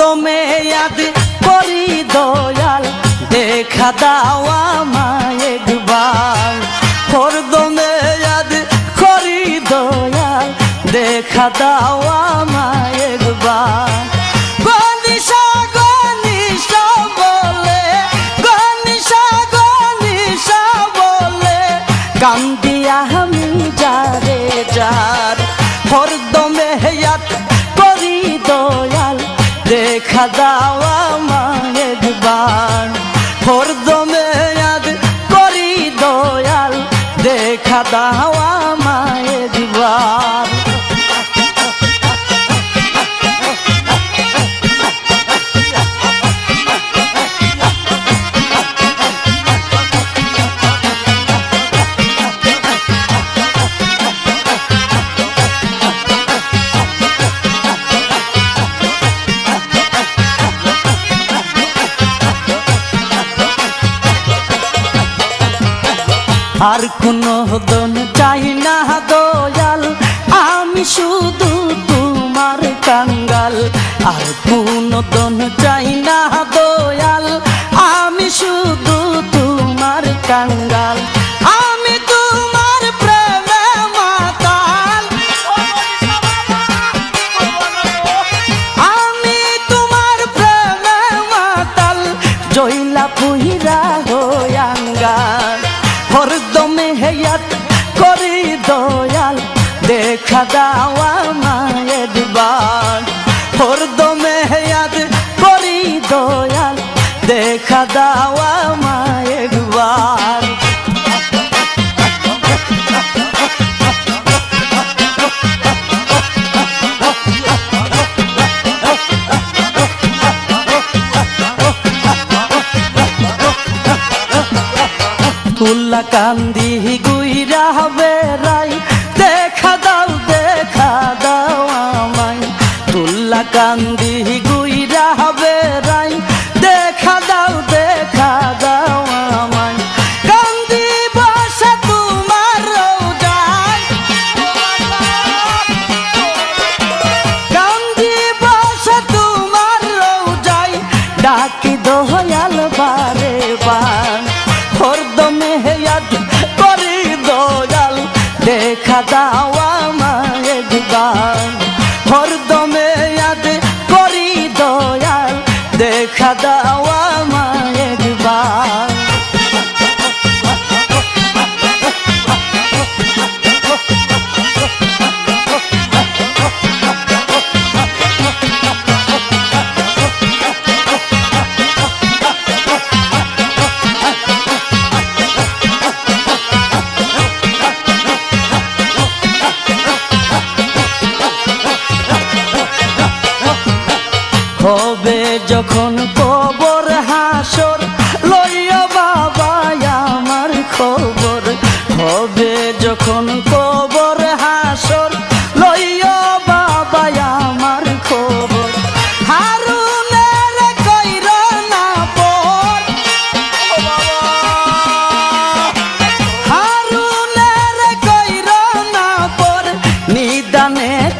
হরদমে ইয়াদ করি দয়াল, দেখা দাওয়া মায় একবার। হরদমে ইয়াদ করি দয়াল, দেখা দাওয়া মায় একবার। কান্দিয়া আমি যারে যার। হরদমে হেয়াত করি দয়াল দেখা দাওয়া মায়ের বান হরদমে ইয়াদ করি দয়াল দেখা দাওয়া মায়ের বান আর কোনো দন চাই না দয়াল। আমি শুধু তোমার কাঙ্গাল। আর কোন দন চাই না দয়াল। আমি শুধু তোমার কাঙ্গাল। দাওয়া মায়ের বার। তুল্লা কান্দি গুইরা বেড়াই, দেখা দাও দেখা দাও আমায়। তুল্লা কান্দি গুইরা বেড়াই দেখা বার হরদমে হেয়াত করি দয়াল, দেখা দাওয়া মায়ের গান হরদমে ইয়াদ করি দয়াল, দেখা দাওয়া যখন কবর হাসর, লইয়া বাবা আমার খবর। হবে যখন কবর হাসর, লইয়া বাবা আমার খবর। হারুনের কইর না পর। হারুনের কইর না পর। নিদানে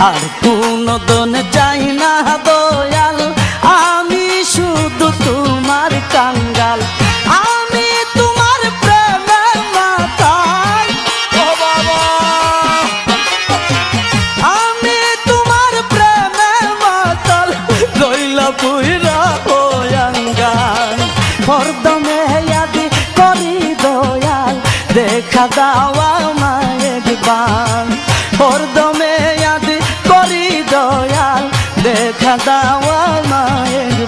আর কোনো দন যাই না দয়াল। আমি শুধু তোমার কাঙ্গাল। আমি তোমার প্রেমের মাতাল ও বাবা। আমি তোমার প্রেমে মাতাল। রইলা পুইরা ওয়াঙ্গান হরদমে ইয়াদি করি দয়াল। দেখা দাওয়া মায়ের বান হরদমে